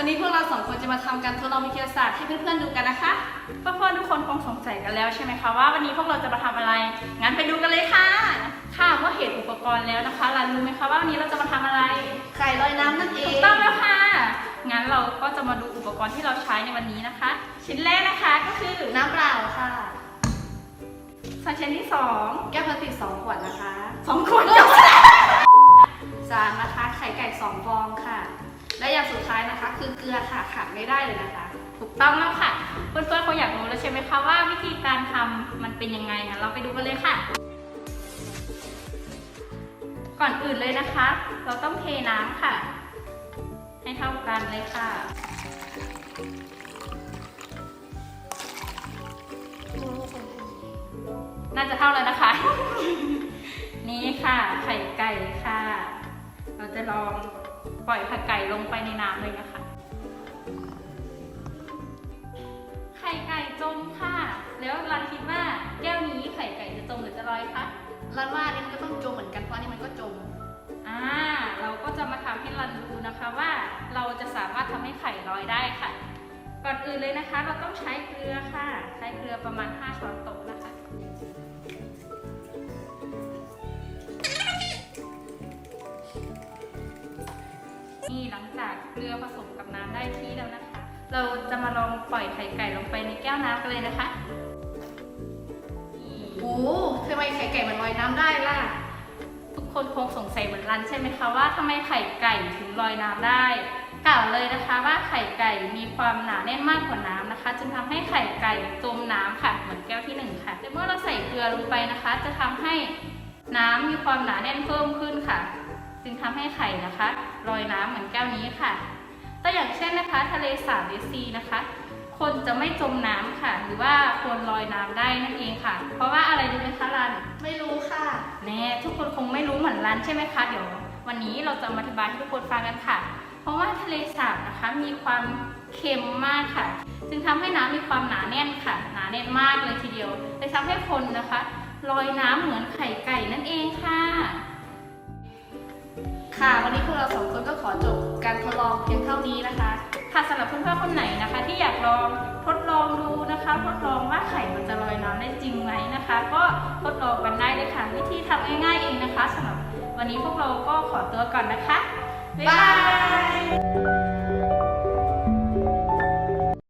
วันนี้พวกเราสองคนจะมาทำการทดลองวิทยาศาสตร์ให้เพื่อนๆดูกันนะคะเพื่อนๆทุกคนคงสงสัยกันแล้วใช่ไหมคะว่าวันนี้พวกเราจะมาทำอะไร งั้นไปดูกันเลยค่ะ ค่ะเมื่อเห็นอุปกรณ์แล้วนะคะรันรู้ไหมคะว่าวันนี้เราจะมาทำอะไร ไข่ลอยน้ำนั่นเอถูงกต้องแล้วค่ะ งั้นเราก็จะมาดูอุปกรณ์ที่เราใช้ในวันนี้นะคะ ชิ้นแรกนะคะก็คือน้ำเปล่าค่ะส่วนชิ้นที่สองแก้วพลาสติกสองขวดนะคะสองขวดจบสามนะคะไข่ไก่สองฟอง คือเกลือค่ะขาดไม่ได้เลยนะคะ ถูกต้องแล้วค่ะเพื่อนๆคงอยากรู้แล้วใช่ไหมคะว่าวิธีการทำมันเป็นยังไงงั้นเราไปดูกันเลยค่ะ ก่อนอื่นเลยนะคะ เราต้องเทน้ำค่ะ ให้เท่ากันเลยค่ะน่าจะเท่าแล้วนะคะ นี่ค่ะไข่ไก่ค่ะ เราจะลองปล่อยไข่ไก่ลงไปในน้ำเลยนะคะ รันว่านี่มันก็ต้องจมเหมือนกันเพราะนี่มันก็จม อ่า เราก็จะมาทำให้รันดูนะคะว่าเราจะสามารถทำให้ไข่ลอยได้ค่ะ ก่อนอื่นเลยนะคะ เราต้องใช้เกลือค่ะ ใช้เกลือประมาณ 5 ช้อนโต๊ะนะคะ นี่หลังจากเกลือผสมกับน้ำได้ที่แล้วนะคะ เราจะมาลองปล่อยไข่ไก่ลงไปในแก้วน้ำกันเลยนะคะนี่ โอ้ทำ ไมไข่ไก่มันลอยน้ำได้ล่ะ ทุกคนคงสงสัยเหมือนรันใช่ไหมคะว่าทำไมไข่ไก่ถึงลอยน้ำได้ กล่าวเลยนะคะว่าไข่ไก่มีความหนาแน่นมากกว่าน้ำนะคะจึงทำให้ไข่ไก่จมน้ำค่ะ เหมือนแก้วที่หนึ่งค่ะแต่เมื่อเราใส่เกลือลงไปนะคะ จะทำให้น้ำมีความหนาแน่นเพิ่มขึ้นค่ะ จึงทำให้ไข่นะคะลอยน้ำเหมือนแก้วนี้ค่ะตัวอย่างเช่นนะคะ ทะเลสาบหรือซีนะคะ คนจะไม่จมน้ำค่ะ หรือว่าควรลอยน้ำได้นั่นเองค่ะ เพราะว่าอะไรรู้ไหมคะรันไม่รู้ค่ะแน่ทุกคนคงไม่รู้เหมือนรันใช่ไหมคะเดี๋ยววันนี้เราจะมาอธิบายให้ทุกคนฟังกันค่ะ เพราะว่าทะเลสาบนะคะมีความเค็มมากค่ะ จึงทำให้น้ำมีความหนาแน่นค่ะ หนาแน่นมากเลยทีเดียวเลยทำให้คนนะคะลอยน้ำเหมือนไข่ไก่นั่นเองค่ะ ค่ะวันนี้พวกเราสองคนก็ขอจบการทดลองเพียงเท่านี้นะคะ ค่ะสำหรับเพื่อนๆคนไหนนะคะ ที่อยากลองทดลองดูนะคะ ทดลองว่าไข่มันจะลอยน้ำได้จริงไหมนะคะ ก็ทดลองกันได้เลยค่ะ วิธีทำง่ายๆเองนะคะสำหรับวันนี้พวกเราก็ขอตัวก่อนนะคะบ๊ายบาย